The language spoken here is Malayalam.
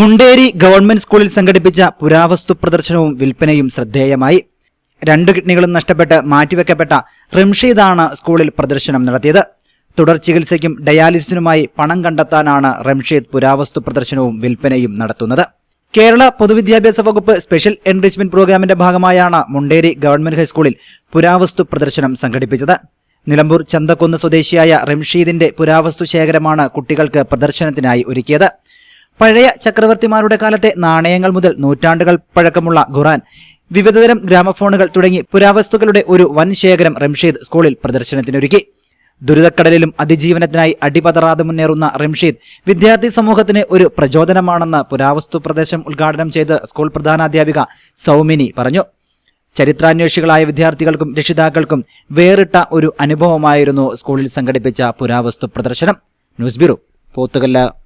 മുണ്ടേരി ഗവൺമെന്റ് സ്കൂളിൽ സംഘടിപ്പിച്ച പുരാവസ്തു പ്രദർശനവും വിൽപ്പനയും ശ്രദ്ധേയമായി. രണ്ട് കിഡ്നികളും നഷ്ടപ്പെട്ട് മാറ്റിവെക്കപ്പെട്ട റംഷീദാണ് സ്കൂളിൽ പ്രദർശനം നടത്തിയത്. തുടർ ചികിത്സയ്ക്കും ഡയാലിസിസിനുമായി പണം കണ്ടെത്താനാണ് റംഷീദ് പുരാവസ്തു പ്രദർശനവും വിൽപ്പനയും നടത്തുന്നത്. കേരള പൊതുവിദ്യാഭ്യാസ വകുപ്പ് സ്പെഷ്യൽ എൻറിച്ച്മെന്റ് പ്രോഗ്രാമിന്റെ ഭാഗമായാണ് മുണ്ടേരി ഗവൺമെന്റ് ഹൈസ്കൂളിൽ പുരാവസ്തു പ്രദർശനം സംഘടിപ്പിച്ചത്. നിലമ്പൂർ ചന്തക്കുന്ന് സ്വദേശിയായ റംഷീദിന്റെ പുരാവസ്തു ശേഖരമാണ് കുട്ടികൾക്ക് പ്രദർശനത്തിനായി ഒരുക്കിയത്. പഴയ ചക്രവർത്തിമാരുടെ കാലത്തെ നാണയങ്ങൾ മുതൽ നൂറ്റാണ്ടുകൾ പഴക്കമുള്ള ഖുറാൻ വിവിധതരം ഗ്രാമഫോണുകൾ തുടങ്ങി പുരാവസ്തുക്കളുടെ ഒരു വൻ ശേഖരം റംഷീദ് സ്കൂളിൽ പ്രദർശനത്തിനൊരുക്കി. ദുരിതക്കടലിലും അതിജീവനത്തിനായി അടിപതറാതെ മുന്നേറുന്ന റംഷീദ് വിദ്യാർത്ഥി സമൂഹത്തിന് ഒരു പ്രചോദനമാണെന്ന് പുരാവസ്തു പ്രദേശം ഉദ്ഘാടനം ചെയ്ത് സ്കൂൾ പ്രധാനാധ്യാപിക സൗമിനി പറഞ്ഞു. ചരിത്രാന്വേഷികളായ വിദ്യാർത്ഥികൾക്കും രക്ഷിതാക്കൾക്കും വേറിട്ട ഒരു അനുഭവമായിരുന്നു സ്കൂളിൽ സംഘടിപ്പിച്ച പുരാവസ്തു പ്രദർശനം. News bureau Pothukallu.